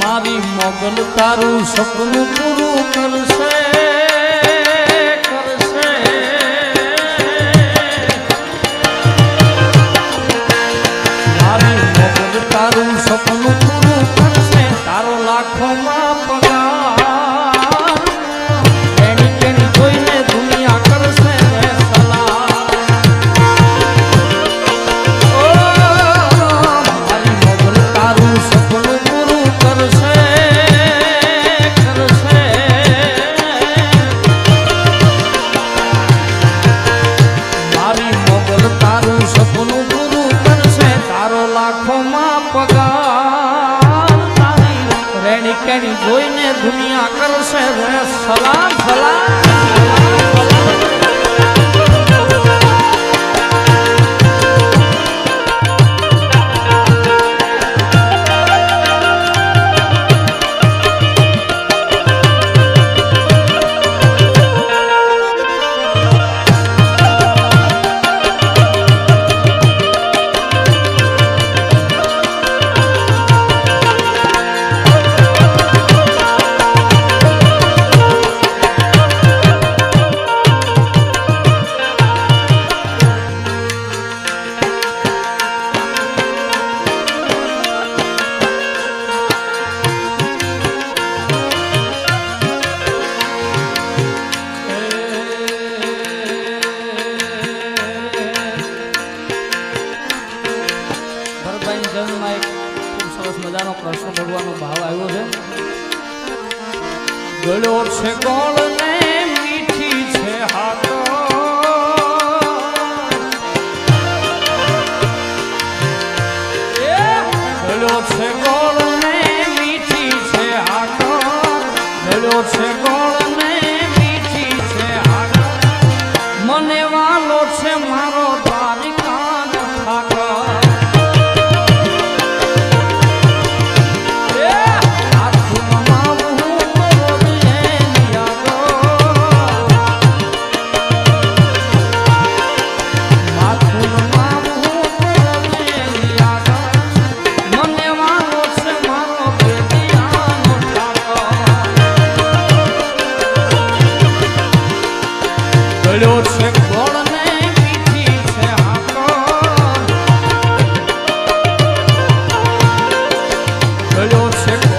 મારી મોગલ તારું સપનું પૂરું કરશે કરશે. મારી મોગલ તારું સપનું પૂરું કરશે, તારો લાખોમાં કેણી જોઈને દુનિયા કરશે સલામ સલામ. ભગવાનનો ભાવ આવ્યો છે? ગળો છે ગોળ ને મીઠી છે હાથો. ગળો છે ગોળ ને મીઠી છે હાથો. ગળો છે Sugar.